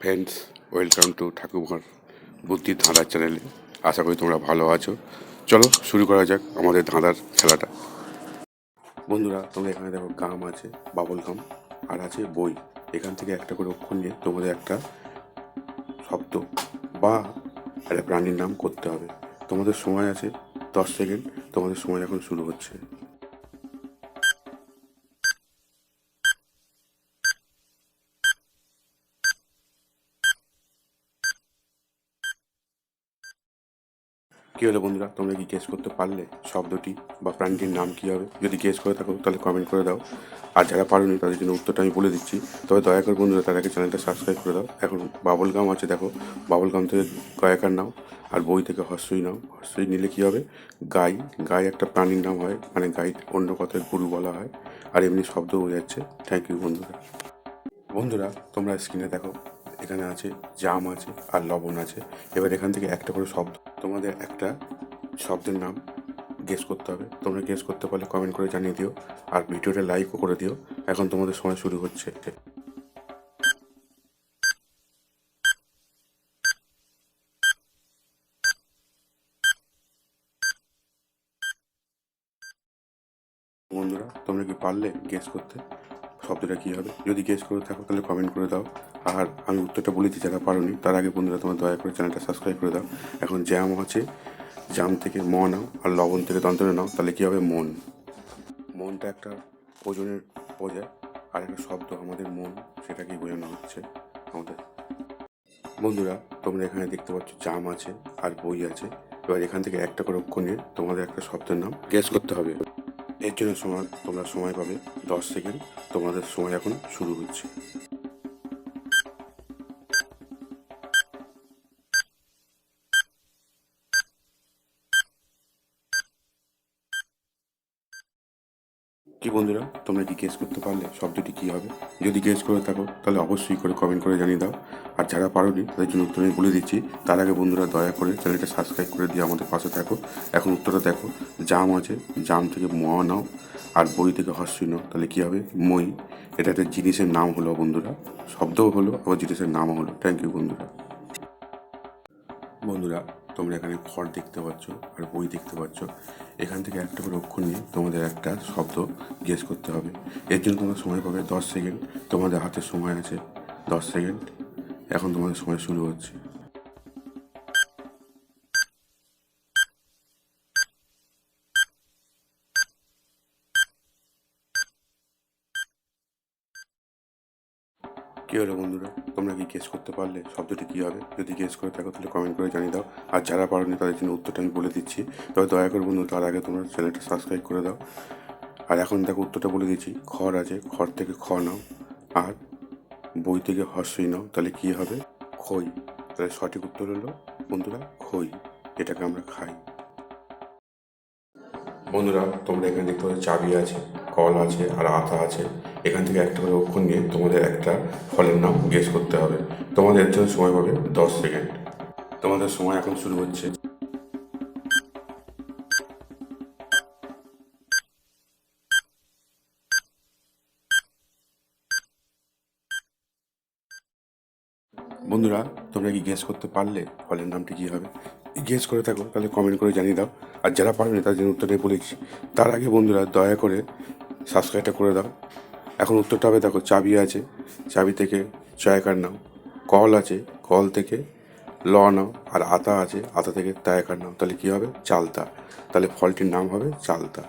Friends welcome to ঠাকুমার বুদ্ধি ধাঁধার চ্যানেলে আশা করি তোমরা ভালো আছো চলো শুরু করা যাক আমাদের ধাঁধার খেলাটা বন্ধুরা তোমরা এখানে দেখো গাম আছে বাবল গাম আর আছে বই এখান থেকে একটা করে অক্ষর নিয়ে তোমাদের একটা শব্দ বা একটা প্রাণীর নাম করতে হবে তোমাদের সময় আছে দশ সেকেন্ড তোমাদের সময় এখন শুরু হচ্ছে কি হলো বন্ধুরা? তোমরা কি গেস করতে পারলে শব্দটি বা প্রাণীটির নাম কি হবে? যদি গেস করে থাকো, তাহলে কমেন্ট করে দাও। আর যারা পারোনি, তাদের জন্য উত্তরটা আমি বলে দিচ্ছি। তবে দয়া করে বন্ধুরা তাদেরকে চ্যানেলটা সাবস্ক্রাইব করে দাও। এখন বাবল গাম আছে, দেখো। বাবল গাম থেকে গয়াকার নাও আর বই থেকে হর্ষই নাও হর্ষই নিলে কি হবে? গাই। গাই একটা প্রাণীর নাম হয় মানে গাই অন্য কথায় গুরু বলা হয়, আর এমনি শব্দ বোঝাচ্ছে থ্যাংক ইউ বন্ধুরা। বন্ধুরা, তোমরা স্ক্রিনে দেখো, এখানে আছে জাম আছে, আর লবণ আছে। এবার এখান থেকে একটা করে শব্দ তোমাদের একটা শব্দের নাম গেস করতে হবে। তোমরা গেস করতে পারলে কমেন্ট করে জানিয়ে দিও আর ভিডিওটা লাইকও করে দিও। এখন তোমাদের সময় শুরু হচ্ছে। বন্ধুরা, তোমরা কি পারলে গেস করতে? শব্দটা কী হবে? যদি গেস করে থাকো, তাহলে কমেন্ট করে দাও। আর আমি উত্তরটা বলেছি যারা পারোনি, তার আগে বন্ধুরা তোমার দয়া করে চ্যানেলটা সাবস্ক্রাইব করে দাও। এখন জ্যাম আছে জাম থেকে ম নাও, আর লবণ থেকে দন্তনে নাও, তাহলে কী হবে? মন। মনটা একটা ওজনের বোঝায় আর একটা শব্দ আমাদের মন, সেটাকেই বোঝানো হচ্ছে আমাদের। বন্ধুরা, তোমরা এখানে দেখতে পাচ্ছ জাম আছে, আর বই আছে। এবার এখান থেকে একটা করে অক্ষর নিয়ে তোমাদের একটা শব্দের নাম গেস করতে হবে। এর জন্য সময় তোমরা সময় পাবে দশ সেকেন্ড। তোমাদের সময় এখন শুরু হচ্ছে। কি বন্ধুরা, তোমরা কি গেস করতে পারলে? শব্দটি কি হবে? যদি গেস করে থাকো, তাহলে অবশ্যই করে কমেন্ট করে জানিয়ে দাও। আর যারা পারোনি, তাদের জন্য উত্তর আমি বলে দিচ্ছি। তার আগে বন্ধুরা দয়া করে চ্যানেলটা সাবস্ক্রাইব করে দিয়ে আমাদের পাশে থাকো। এখন উত্তরটা দেখো। জাম আছে। জাম থেকে ম নাও। আর বই থেকে হস্যই নাও। তাহলে কী হবে? মই। এটা একটা জিনিসের নাম হলো বন্ধুরা। শব্দও হলো, আবার জিনিসের নামও হলো। থ্যাংক ইউ বন্ধুরা। বন্ধুরা তোমরা এখানে খড় দেখতে পাচ্ছ আর বই দেখতে পাচ্ছ। এখান থেকে একটা করে অক্ষর নিয়ে তোমাদের একটা শব্দ গেস করতে হবে। এর জন্য তোমরা সময় পাবে দশ সেকেন্ড তোমাদের হাতে সময় আছে দশ সেকেন্ড এখন তোমাদের সময় শুরু হচ্ছে। কী হলো বন্ধুরা? তোমরা কি গেস করতে পারলে? শব্দটি কী হবে? যদি গেস করে থাকো, তাহলে কমেন্ট করে জানিয়ে দাও। আর যারা পারোনি, তাদের জন্য উত্তরটা আমি বলে দিচ্ছি। তবে দয়া করে বন্ধু, তার আগে তোমরা চ্যানেলটা সাবস্ক্রাইব করে দাও। আর এখন দেখো, উত্তরটা বলে দিচ্ছি। খড় আছে। খড় থেকে খ নাও। আর বই থেকে হর্ষই নাও। তাহলে কী হবে? খই। তাহলে সঠিক উত্তর হলো, বন্ধুরা, খই। এটাকে আমরা খাই। বন্ধুরা, তোমরা এখানে দেখতে পাচ্ছ, চাবি আছে। কল আছে আর আতা আছে, এখান থেকে একটা করে অক্ষর নিয়ে তোমাদের একটা ফলের নাম গেস করতে হবে। তোমাদের এর জন্য সময় পাবে দশ সেকেন্ড তোমাদের সময় এখন শুরু হচ্ছে। বন্ধুরা, তোমরা কি গেস করতে পারলে ফলের নামটি কী হবে? গেস করে থাকো, তাহলে কমেন্ট করে জানিয়ে দাও। আর যারা পারবে তাদের উত্তরটাই বলেছি। তার আগে বন্ধুরা, দয়া করে সাবস্ক্রাইবটা করে দাও। এখন উত্তরটা হবে, দেখো, চাবি আছে। চাবি থেকে চয়কার নাও। কল আছে, কল থেকে ল নাও। আর আতা আছে, আতা থেকে তায়কার নাও। তাহলে কী হবে? চালতা। তাহলে ফলটির নাম হবে চালতা।